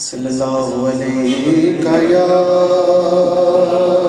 صلى الله عليك يا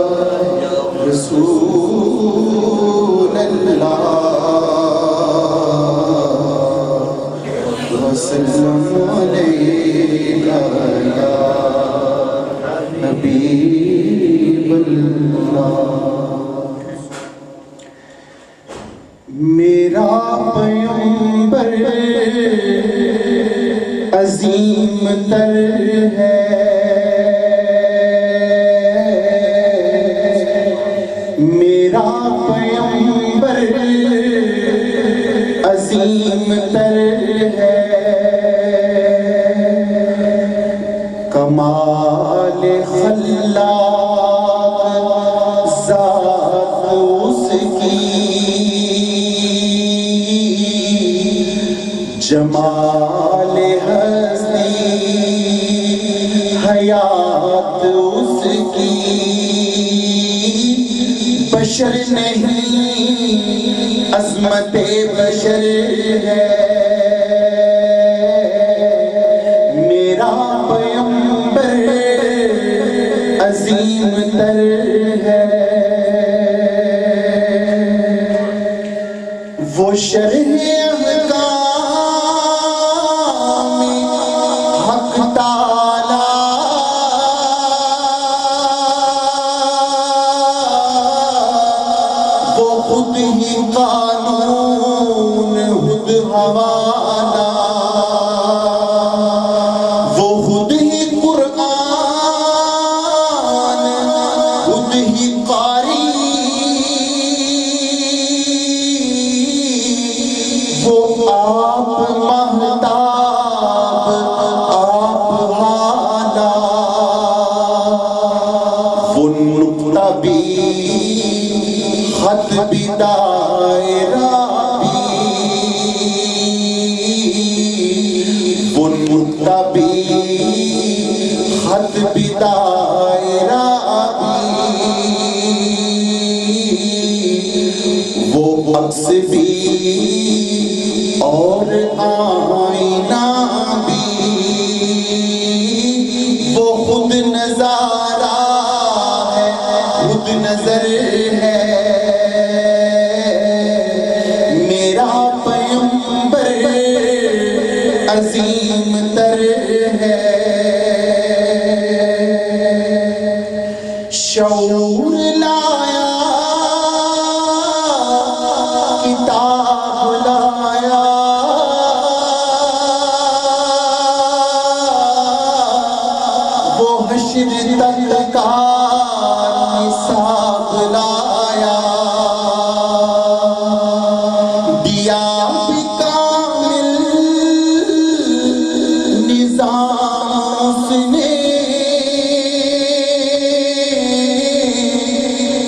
عظیم تر ہے۔ کمال خلاق ذات اس کی۔ جمال ہستی حیات اس کی۔ بشر نہیں عظمت بشر ہے۔ میرا پیمبر عظیم تر ہے۔ وہ شرح وہ خود ہی قانون خود حوالہ وہ خود ہی قرآن خود ہی قاری وہ آپ خط بھی بھی وہ عکس بھی اور آئینہ بھی۔ وہ خود نظارہ ہے، خود نظر ہے۔ نظام اس نے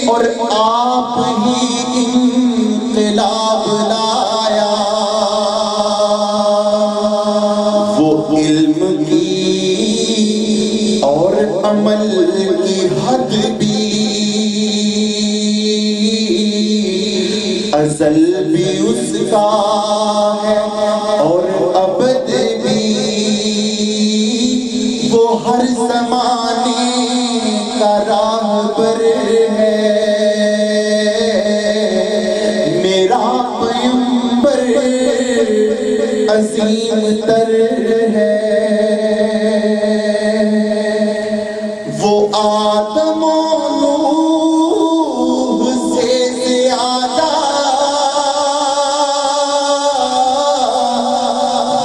اور آپ ہی انقلاب لایا۔ وہ علم کی اور عمل کی حد بھی۔ ازل بھی اس کا عظیم تر ہے۔ وہ آدم و نوح سے زیادہ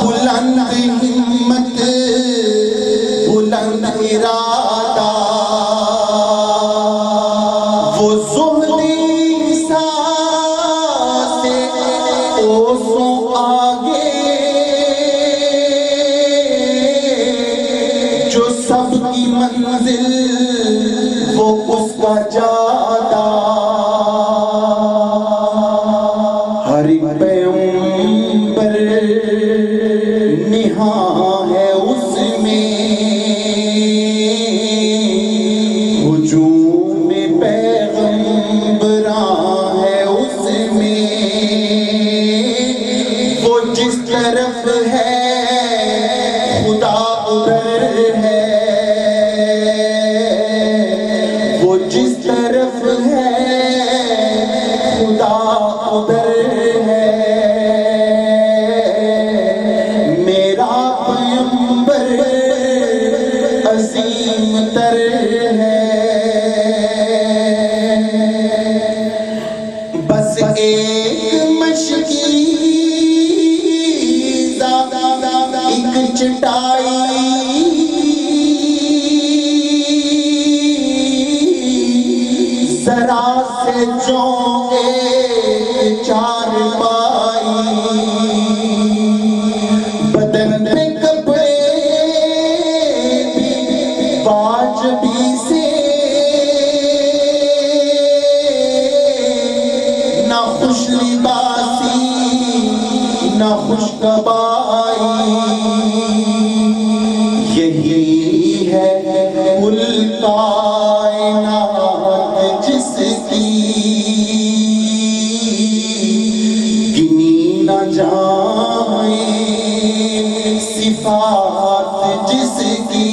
بلند ہی منزل وہ اس کا جادا ہر پیمبر نہاں ہے اس میں۔ ہجوم پیغمبراں ہے اس میں۔ وہ جس طرف ذرا سے چونگے چار پائی بدن میں کپڑے واجبی سے نہ خوش لباسی نہ خوش کبائی نہ جائیں صفات جس کی،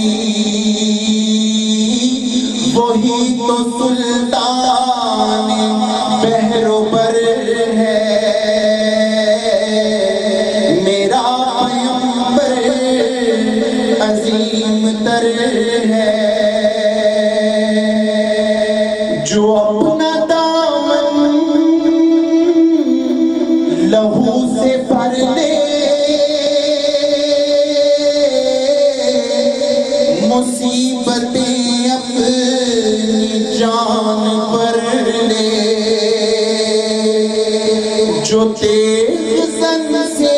وہی تو سلطان بہرو بر ہے۔ میرا پیمبر عظیم تر ہے۔ جان پر لے جو تیغ زن سے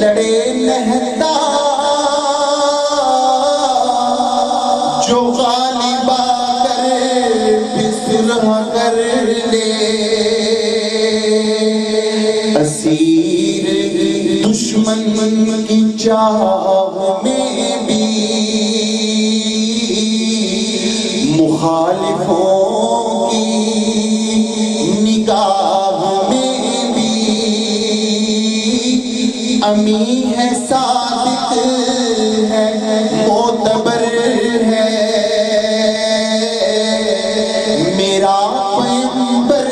لڑے لہتا، جو غالب آ کر بسرہ کر لے اسیر دشمن کی چاہ امی ہے صادق ہے معتبر ہے۔ میرا پیمبر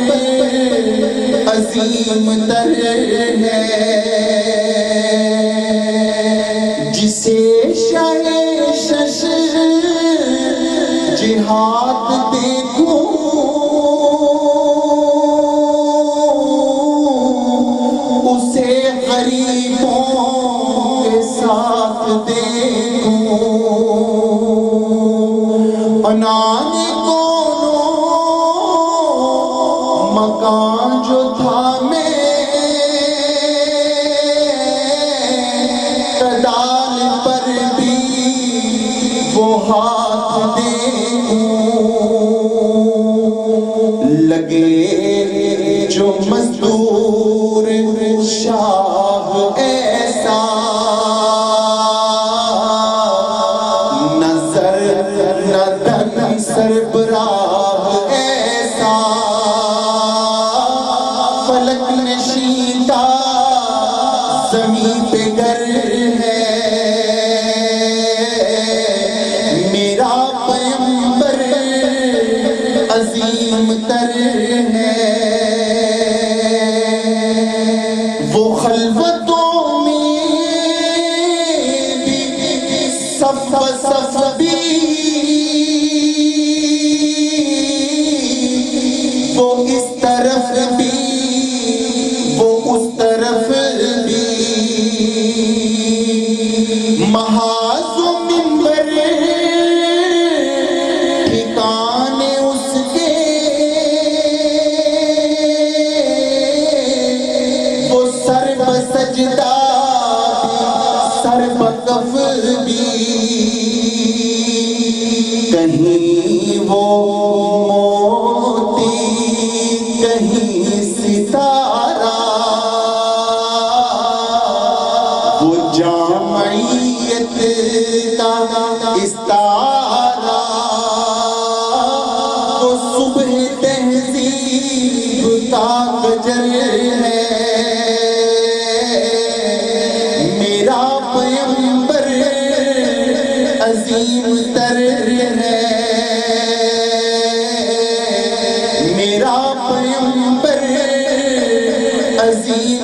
عظیم تر بسجدہ سر بھی۔ کہیں وہ موتی، کہیں ستارہ۔ وہ جامعیت کا استارہ وہ صبح تہذیب کا گجر ہے۔ عظیم میرا پیمبر عظیم